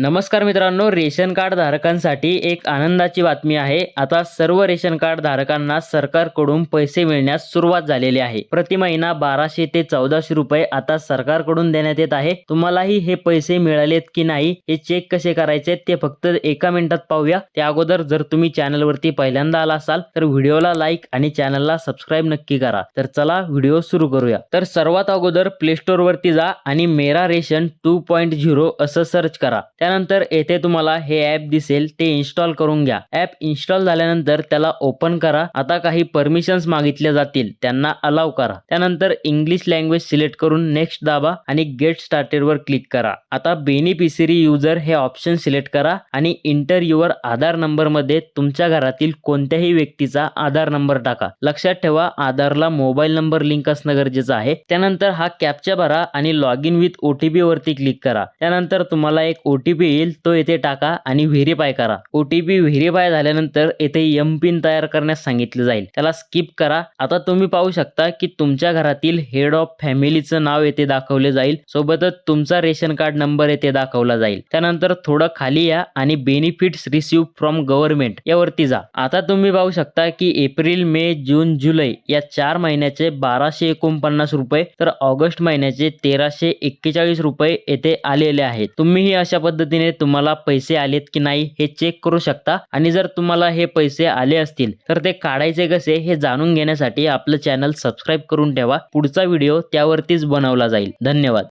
नमस्कार मित्रांनो ration card धारकांसाठी एक आनंदाची बातमी आहे. आता सर्व रेशन कार्ड धारकांना सरकारकडून पैसे मिळण्यास सुरुवात झालेली आहे. प्रति महिना बाराशे ते चौदाशे रुपये आता सरकारकडून देण्यात येत आहे. तुम्हालाही हे पैसे मिळालेत की नाही हे चेक कसे करायचे ते फक्त एका मिनिटात पाहूया. त्या अगोदर जर तुम्ही चॅनलवरती पहिल्यांदा आला असाल तर व्हिडिओला लाईक आणि चॅनलला सबस्क्राईब नक्की करा. तर चला व्हिडिओ सुरू करूया. तर सर्वात अगोदर प्ले स्टोअर वरती जा आणि Mera ration two point zero असं सर्च करा. त्यानंतर येथे तुम्हाला हे ऍप दिसेल ते इन्स्टॉल करून घ्या. ऍप इन्स्टॉल झाल्यानंतर त्याला ओपन करा. आता काही परमिशन्स मागितल्या जातील त्यांना अलाव करा. त्यानंतर इंग्लिश लँग्वेज सिलेक्ट करून नेक्स्ट दाबा आणि गेट स्टार्टेड वर क्लिक करा. आता बेनिफिशरी युजर हे ऑप्शन सिलेक्ट करा आणि इंटर युअर आधार नंबरमध्ये तुमच्या घरातील कोणत्याही व्यक्तीचा आधार नंबर टाका. लक्षात ठेवा आधारला मोबाईल नंबर लिंक असणं गरजेचं आहे. त्यानंतर हा कॅप्चा भरा आणि लॉग इन विथ ओटीपी वरती क्लिक करा. त्यानंतर तुम्हाला एक ओटीपी येईल तो येथे टाका आणि व्हेरीफाय करा. ओटीपी व्हेरीफाय झाल्यानंतर येथे एम पिन तयार करण्यास सांगितले जाईल. त्याला स्किप करा. आता तुम्ही पाहू शकता की तुमच्या घरातील हेड ऑफ फॅमिलीचं नाव येथे दाखवले जाईल. सोबतच तुमचा रेशन कार्ड नंबर येथे दाखवला जाईल. त्यानंतर थोडं खाली या आणि बेनिफिट्स रिसिव्ह फ्रॉम गव्हर्नमेंट यावरती जा. आता तुम्ही पाहू शकता की एप्रिल मे जून जुलै या चार महिन्याचे बाराशे एकोणपन्नास रुपये तर ऑगस्ट महिन्याचे तेराशे एक्केचाळीस रुपये येथे आलेले आहेत. तुम्हीही अशा पद्धतीने तुम्हाला पैसे आलेत की नाही हे चेक करू शकता. आणि जर तुम्हाला हे पैसे आले असतील तर ते काढायचे कसे हे जाणून घेण्यासाठी आपलं चॅनल सबस्क्राईब करून ठेवा. पुढचा व्हिडिओ त्यावरतीच बनवला जाईल. धन्यवाद.